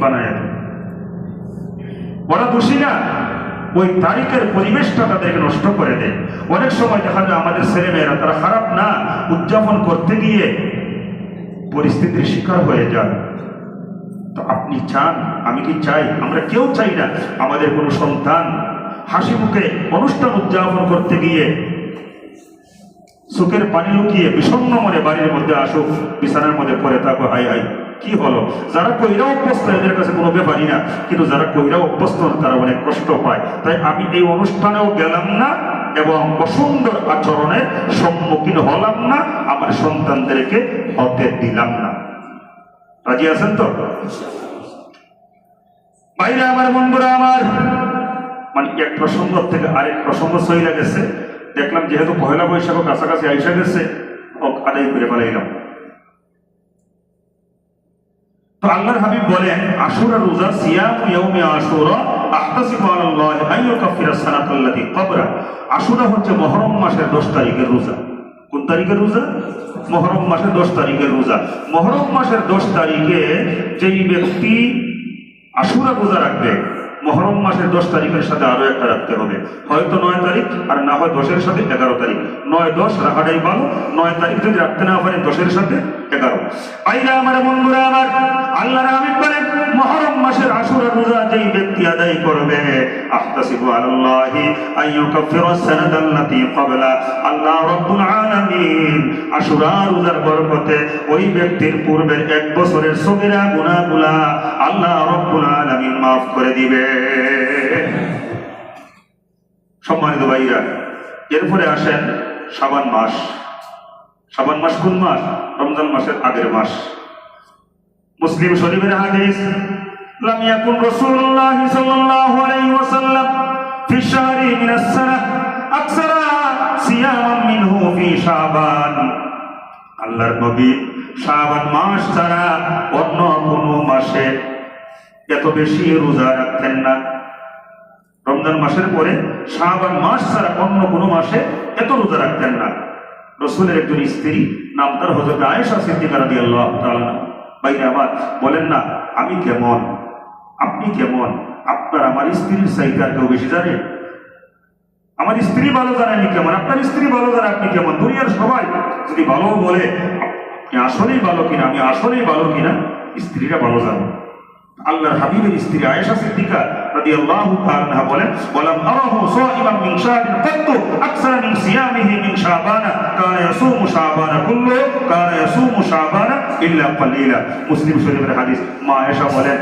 বানায়। ওরা দোষী না? ওই তারিখের পরিবেশটা তাদেরকে নষ্ট করে দেয়। অনেক সময় দেখা যায় আমাদের ছেলেমেয়েরা, তারা খারাপ না, উদযাপন করতে গিয়ে পরিস্থিতির শিকার হয়ে যান। তো আপনি চান? আমি কি চাই? আমরা কেউ চাই না। আমাদের কোনো সন্তান হাসি মুখে অনুষ্ঠান উদযাপন করতে গিয়ে সুখের পানি লুকিয়ে বিষণ্ণ মনে বাড়ির মধ্যে আসুক, বিছানার মধ্যে পড়ে থাকো, হাই হাই। কি হলো? যারা কইরা অভ্যস্ত, এদের কাছে কোনো ব্যাপারই না। কিন্তু যারা কইরা অভ্যস্ত, তারা অনেক কষ্ট পায়। তাই আমি এই অনুষ্ঠানেও গেলাম না এবং অসুন্দর আচরণের সম্মুখীন হলাম না। আমার সন্তানদেরকে হতে দিলাম না। রাজি আছেন তো? বাইরে আমার বন্ধুরা, আমার। মানে এক প্রসঙ্গ থেকে আরেক প্রসঙ্গ সহিলা গেছে। দেখলাম যেহেতু পয়লা বৈশাখ কাছাকাছি আইসা গেছে আদায় করে ফেলাইলাম। তো আল্লাহর হাবিব বলেন, আশুরা রোজা সিয়াম আশুরা আশুরা হচ্ছে মহরম মাসের 10 তারিখের রোজা। কোন তারিখের রোজা? মহরম মাসের 10 তারিখের রোজা। মহরম মাসের 10 তারিখে যেই ব্যক্তি আশুরা রোজা রাখবে মহরম মাসের দশ তারিখের সাথে আরও একটা রাখতে হবে। হয়তো নয় তারিখ, আর না হয় দশের সাথে এগারো তারিখ। নয় দশ রাখাটাই ভালো, নয় তারিখ যদি রাখতে না পারে দশের সাথে এগারো। আইরা আমার বন্ধুরা আমার আল্লাহ আমি বলেন মহরম মাসের আশুরা রোজা যেই ব্যক্তি আদায় করবে। আহতাসিবু আলাল্লাহি আইয়ুকাফিরা সানাতাল্লাতী ক্বাবলা। আল্লাহ রাব্বুল আলামিন আশুরা রোজার বরকতে ওই ব্যক্তির পূর্বের এক বছরের সগীরা গুনাহগুলা আল্লাহ রাব্বুল আলামিন মাফ করে দিবে। সম্মানিত ভাইরা, এরপরে আসেন শাবান মাস। শাবান মাস কোন মাস? রমজান মাসের আগের মাস। মুসলিম শরীফের হাদিস لم يكن رسول الله صلى الله عليه وسلم في الشهر من السنة أكثر صياما منه في شعبان আল্লাহর নবী শাবান মাস ছাড়া অন্য কোনো মাসে এত বেশি রোজা রাখতেন না রমজান মাসের পরে শাবান মাস ছাড়া অন্য কোনো মাসে এত রোজা রাখতেন না রসুলের একজন স্ত্রী নাম তার হজরত আয়েশা সিদ্দিকা রাদিয়াল্লাহু তাআলা বাইরে আমার বলেন না আমি কেমন আপনি কেমন? আপনার আমার স্ত্রীর চাইতে কেউ বেশি জানে? আমার স্ত্রী ভালো জানে আমি কেমন? আপনার স্ত্রী ভালো জানে আপনি কেমন? দুনিয়ার সবাই যদি ভালো বলে, আপনি আসলেই ভালো কিনা, আমি আসলেই ভালো কিনা, স্ত্রীরা ভালো জানে। আল্লাহর হাবিবের স্ত্রী আয়েশা সিদ্দিকা রাদিয়াল্লাহু তাআলা বলেন, ওয়ালাম আরাহু সাইমান মিন শাহরিন কাত্তু আকসার মিন সিয়ামিহি মিন শাবানা, কানা ইয়াসুমু শাবানা কুল্লু, কানা ইয়াসুমু শাবানা ইল্লা কালিলা মুসলিম শরীফের হাদিস মা আয়েশা বলেন